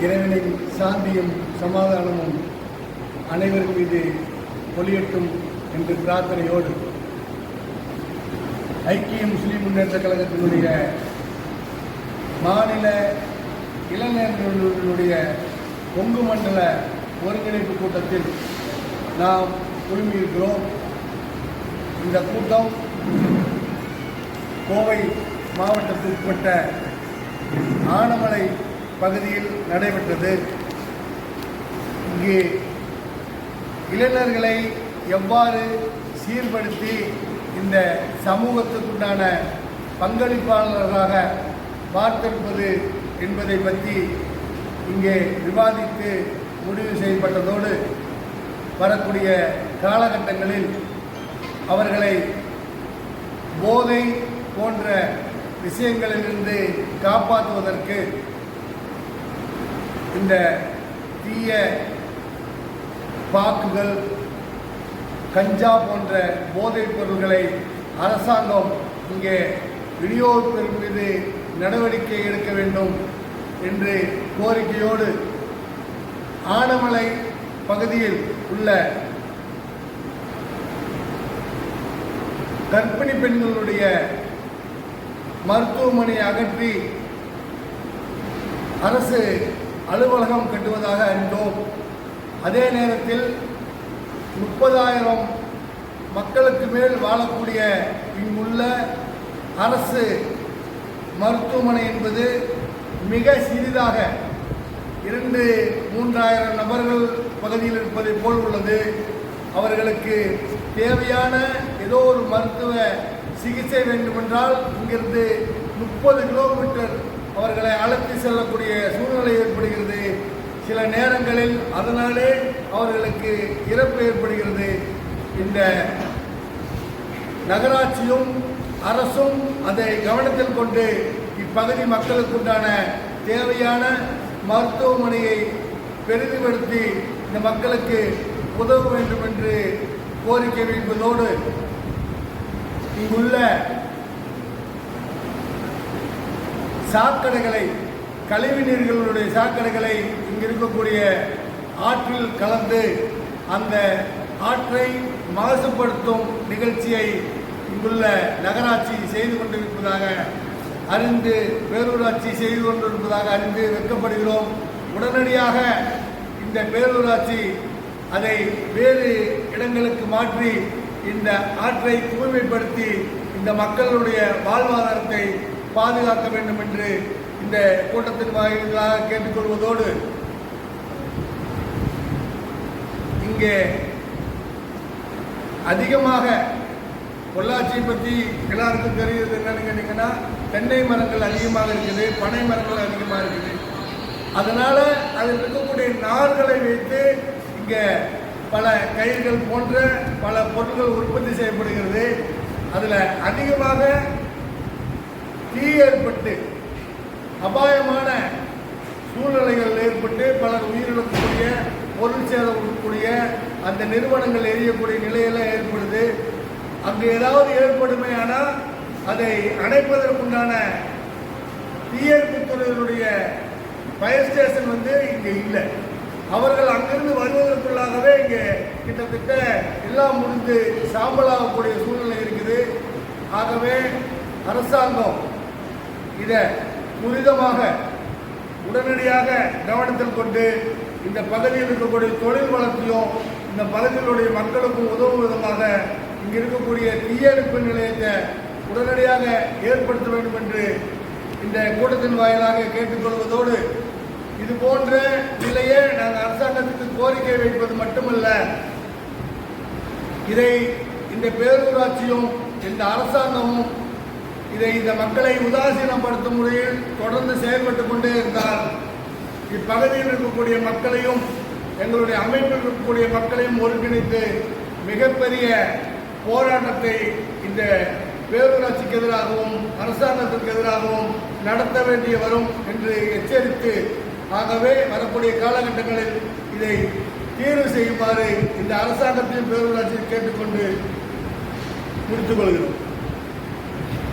இறைவனின் சாந்தியும் சமாதானமும் அனைவர் மீது ஒளியட்டும் என்று பிரார்த்தனையோடு ஐக்கிய முஸ்லிம் முன்னேற்ற கழகத்தினுடைய மாநில இளைஞர்களுடைய கொங்கு மண்டல ஒருங்கிணைப்பு கூட்டத்தில் நாம் குழுமியிருக்கிறோம். இந்த கூட்டம் கோவை மாவட்டத்திற்குட்பட்ட ஆனமலை பகுதியில் நடைபெற்றது. இங்கே இளைஞர்களை எவ்வாறு சீர்படுத்தி இந்த சமூகத்துக்குண்டான பங்களிப்பாளர்களாக பார்த்திருப்பது என்பதை பற்றி இங்கே விவாதித்து முடிவு செய்யப்பட்டதோடு வரக்கூடிய காலகட்டங்களில் அவர்களை போதை போன்ற விஷயங்களிலிருந்து காப்பாற்றுவதற்கு இந்த தீய பாக்குகள் கஞ்சா போன்ற போதைப் பொருள்களை அரசாங்கம் இங்கே விநியோகிப்பதன் மீது நடவடிக்கை எடுக்க வேண்டும் என்று கோரிக்கையோடு ஆனமலை பகுதியில் உள்ள கர்ப்பிணி பெண்களுடைய மருத்துவமனையை அகற்றி அரசு அலுவலகம் கட்டுவதாக அறிந்தோம். அதே நேரத்தில் முப்பதாயிரம் மக்களுக்கு மேல் வாழக்கூடிய இங்குள்ள அரசு மருத்துவமனை என்பது மிக சிறிதாக இரண்டு மூன்றாயிரம் நபர்கள் பகுதியில் இருப்பதை போல் உள்ளது. அவர்களுக்கு தேவையான ஏதோ ஒரு மருத்துவ சிகிச்சை வேண்டுமென்றால் இங்கிருந்து முப்பது கிலோமீட்டர் அவர்களை அழைத்து செல்லக்கூடிய சூழ்நிலை ஏற்படுகிறது. சில நேரங்களில் அதனாலே அவர்களுக்கு இறப்பு ஏற்படுகிறது. இந்த நகராட்சியும் அரசும் அதை கவனத்தில் கொண்டு இப்பகுதி மக்களுக்குண்டான தேவையான மருத்துவமனையை பெரிதுபடுத்தி இந்த மக்களுக்கு உதவ வேண்டும் என்று கோரிக்கை வைப்பதோடு இங்குள்ள சாக்கடைகளை கழிவு நீர்களுடைய சாக்கடைகளை இங்கு இருக்கக்கூடிய ஆற்றில் கலந்து அந்த ஆற்றை மாசுபடுத்தும் நிகழ்ச்சியை இங்குள்ள நகராட்சி செய்து கொண்டிருப்பதாக அறிந்து பேரூராட்சி செய்து கொண்டிருப்பதாக அறிந்து வெட்கப்படுகிறோம் உடனடியாக இந்த பேரூராட்சி அதை வேறு இடங்களுக்கு மாற்றி இந்த ஆற்றை தூய்மைப்படுத்தி இந்த மக்களுடைய வாழ்வாதாரத்தை பாதுகாக்க வேண்டும் என்று இந்த கூட்டத்தின் வாயிலாக கேட்டுக்கொள்வதோடு இங்கே அதிகமாக பொள்ளாச்சியை பற்றி எல்லாருக்கும் தெரியுது என்னன்னு கேட்டிங்கன்னா தென்னை மரங்கள் அதிகமாக இருக்குது பனை மரங்கள் அதிகமாக இருக்குது. அதனால் அதில் இருக்கக்கூடிய நார்களை வைத்து இங்கே பல கயிர்கள் போன்ற பல பொருட்கள் உற்பத்தி செய்யப்படுகிறது. அதில் அதிகமாக தீ ஏற்பட்டு அபாயமான சூழ்நிலைகள் ஏற்பட்டு பலர் உயிரிழக்கக்கூடிய பொருள் சேதம் கொடுக்கக்கூடிய அந்த நிறுவனங்கள் எரியக்கூடிய நிலையெல்லாம் ஏற்படுது. அங்கு ஏதாவது ஏற்படுமே ஆனால் அதை அணைப்பதற்குண்டான தீயணைப்புத்துறையினுடைய ஃபயர் ஸ்டேஷன் வந்து இங்கே இல்லை. அவர்கள் அங்கிருந்து வருவதற்குள்ளாகவே இங்கே கிட்டத்தட்ட எல்லாம் முடிந்து சாம்பலாகக்கூடிய சூழ்நிலை இருக்குது. ஆகவே அரசாங்கம் இதை துரிதமாக உடனடியாக கவனத்தில் கொண்டு இந்த பகுதியில் இருக்கக்கூடிய தொழில் வளர்ச்சியும் இந்த பகுதியிலுடைய மக்களுக்கும் உதவும் விதமாக இங்கே இருக்கக்கூடிய தீயணைப்பு நிலையத்தை உடனடியாக ஏற்படுத்த வேண்டும் என்று இந்த கூட்டத்தின் வாயிலாக கேட்டுக்கொள்வதோடு இது போன்ற நிலையே நாங்கள் அரசாங்கத்துக்கு கோரிக்கை வைப்பது மட்டுமல்ல. இதை இந்த பேரூராட்சியும் இந்த அரசாங்கமும் இதை இந்த மக்களை உதாசீனப்படுத்தும் முறையில் தொடர்ந்து செயல்பட்டு கொண்டே இருந்தால் இப்பகுதியில் இருக்கக்கூடிய மக்களையும் எங்களுடைய அமைப்பில் இருக்கக்கூடிய மக்களையும் ஒருங்கிணைத்து மிகப்பெரிய போராட்டத்தை இந்த பேரூராட்சிக்கு எதிராகவும் அரசாங்கத்திற்கு எதிராகவும் நடத்த வேண்டிய வரும் என்று எச்சரித்து ஆகவே வரக்கூடிய காலகட்டங்களில் இதை தீர்வு செய்யுமாறு இந்த அரசாங்கத்தையும் பேரூராட்சியை கேட்டுக்கொண்டு முடித்துக் கொள்கிறோம்.